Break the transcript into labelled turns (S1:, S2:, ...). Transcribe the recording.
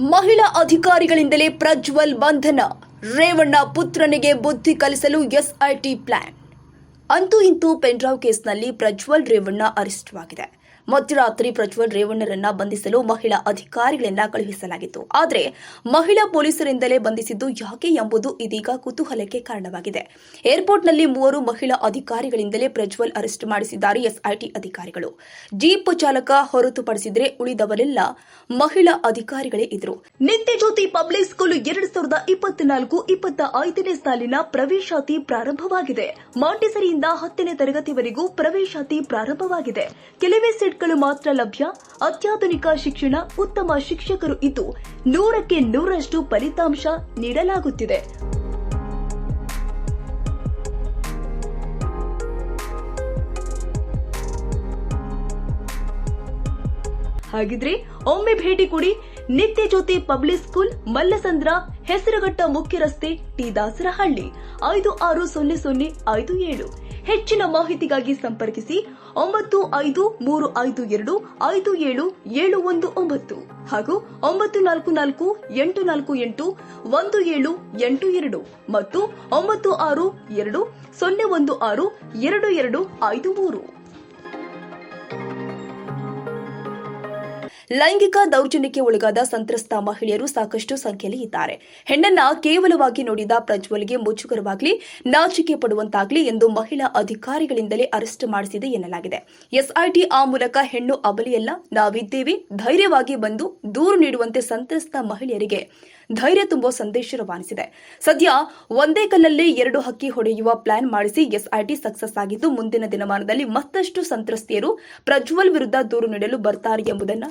S1: ಮಹಿಳಾ ಅಧಿಕಾರಿಗಳಿಂದಲೇ ಪ್ರಜ್ವಲ್ ಬಂಧನ. ರೇವಣ್ಣ ಪುತ್ರನಿಗೆ ಬುದ್ಧಿ ಕಲಿಸಲು ಎಸ್ಐಟಿ ಪ್ಲಾನ್. ಅಂತೂ ಇಂತೂ ಪೆಂಡ್ರಾವ್ ಕೇಸ್ನಲ್ಲಿ ಪ್ರಜ್ವಲ್ ರೇವಣ್ಣ ಅರೆಸ್ಟ್ವಾಗಿದೆ ಮಧ್ಯರಾತ್ರಿ ಪ್ರಜ್ವಲ್ ರೇವಣ್ಣರನ್ನ ಬಂಧಿಸಲು ಮಹಿಳಾ ಅಧಿಕಾರಿಗಳನ್ನ ಕಳುಹಿಸಲಾಗಿತ್ತು. ಆದರೆ ಮಹಿಳಾ ಪೊಲೀಸರಿಂದಲೇ ಬಂಧಿಸಿದ್ದು ಯಾಕೆ ಎಂಬುದು ಇದೀಗ ಕುತೂಹಲಕ್ಕೆ ಕಾರಣವಾಗಿದೆ. ಏರ್ಪೋರ್ಟ್ನಲ್ಲಿ ಮೂವರು ಮಹಿಳಾ ಅಧಿಕಾರಿಗಳಿಂದಲೇ ಪ್ರಜ್ವಲ್ ಅರೆಸ್ಟ್ ಮಾಡಿಸಿದ್ದಾರೆ ಎಸ್ಐಟಿ ಅಧಿಕಾರಿಗಳು. ಜೀಪ್ ಚಾಲಕ ಹೊರತುಪಡಿಸಿದರೆ ಉಳಿದವರೆಲ್ಲ ಮಹಿಳಾ ಅಧಿಕಾರಿಗಳೇ ಇದ್ರು. ನಿತ್ಯ ಜ್ಯೋತಿ ಪಬ್ಲಿಕ್ ಸ್ಕೂಲ್ ಎರಡು ಸಾವಿರದ ಇಪ್ಪತ್ನಾಲ್ಕು ಇಪ್ಪತ್ತ ಐದನೇ ಸಾಲಿನ ಪ್ರವೇಶಾತಿ ಪ್ರಾರಂಭವಾಗಿದೆ. ಮಾಂಟಿಸರಿಯಿಂದ ಹತ್ತನೇ ತರಗತಿವರೆಗೂ ಪ್ರವೇಶಾತಿ ಪ್ರಾರಂಭವಾಗಿದೆ. ಕೆಲವೇ ಸೀಟ್ಗಳು ಮಾತ್ರ ಲಭ್ಯ. ಅತ್ಯಾಧುನಿಕ ಶಿಕ್ಷಣ ಉತ್ತಮ ಶಿಕ್ಷಕರು ಇದ್ದು ನೂರಕ್ಕೆ ನೂರಷ್ಟು ಫಲಿತಾಂಶ ನೀಡಲಾಗುತ್ತಿದೆ. ಹಾಗಿದ್ರೆ ಒಮ್ಮೆ ಭೇಟಿ ಕೊಡಿ ನಿತ್ಯ ಜ್ಯೋತಿ ಪಬ್ಲಿಕ್ ಸ್ಕೂಲ್ ಮಲ್ಲಸಂದ್ರ ಹೆಸರುಘಟ್ಟ ಮುಖ್ಯ ರಸ್ತೆ ಟಿ ದಾಸರಹಳ್ಳಿ. ಐದು ಆರು ಸೊನ್ನೆ ಸೊನ್ನೆ ಐದು ಏಳು. ಹೆಚ್ಚಿನ ಮಾಹಿತಿಗಾಗಿ ಸಂಪರ್ಕಿಸಿ ಒಂಬತ್ತು ಐದು ಮೂರು ಐದು ಎರಡು ಐದು ಏಳು ಏಳು ಒಂದು ಒಂಬತ್ತು ಹಾಗೂ ಒಂಬತ್ತು ನಾಲ್ಕು ನಾಲ್ಕು ಎಂಟು ನಾಲ್ಕು ಎಂಟು ಒಂದು ಏಳು ಎಂಟು ಎರಡು ಮತ್ತು ಒಂಬತ್ತು ಆರು ಎರಡು ಸೊನ್ನೆ ಒಂದು ಆರು ಎರಡು ಎರಡು ಐದು ಮೂರು. ಲೈಂಗಿಕ ದೌರ್ಜನ್ಯಕ್ಕೆ ಒಳಗಾದ ಸಂತ್ರಸ್ತ ಮಹಿಳೆಯರು ಸಾಕಷ್ಟು ಸಂಖ್ಯೆಯಲ್ಲಿ ಇದ್ದಾರೆ. ಹೆಣ್ಣನ್ನ ಕೇವಲವಾಗಿ ನೋಡಿದ ಪ್ರಜ್ವಲ್ಗೆ ಮುಜುಗರವಾಗಲಿ, ನಾಚಿಕೆ ಪಡುವಂತಾಗಲಿ ಎಂದು ಮಹಿಳಾ ಅಧಿಕಾರಿಗಳಿಂದಲೇ ಅರೆಸ್ಟ್ ಮಾಡಿಸಿದೆ ಎನ್ನಲಾಗಿದೆ. ಎಸ್ಐಟಿ ಆ ಮೂಲಕ ಹೆಣ್ಣು ಅಬಲಿಯಲ್ಲ, ನಾವಿದ್ದೇವೆ, ಧೈರ್ಯವಾಗಿ ಬಂದು ದೂರು ನೀಡುವಂತೆ ಸಂತ್ರಸ್ತ ಮಹಿಳೆಯರಿಗೆ ಧೈರ್ಯ ತುಂಬುವ ಸಂದೇಶ ರವಾನಿಸಿದೆ. ಸದ್ಯ ಒಂದೇ ಕಲ್ಲಲ್ಲಿ ಎರಡು ಹಕ್ಕಿ ಹೊಡೆಯುವ ಪ್ಲಾನ್ ಮಾಡಿಸಿ ಎಸ್ಐಟಿ ಸಕ್ಸಸ್ ಆಗಿದ್ದು, ಮುಂದಿನ ದಿನಮಾನದಲ್ಲಿ ಮತ್ತಷ್ಟು ಸಂತ್ರಸ್ತೆಯರು ಪ್ರಜ್ವಲ್ ವಿರುದ್ಧ ದೂರು ನೀಡಲು ಬರ್ತಾರೆ ಎಂಬುದನ್ನು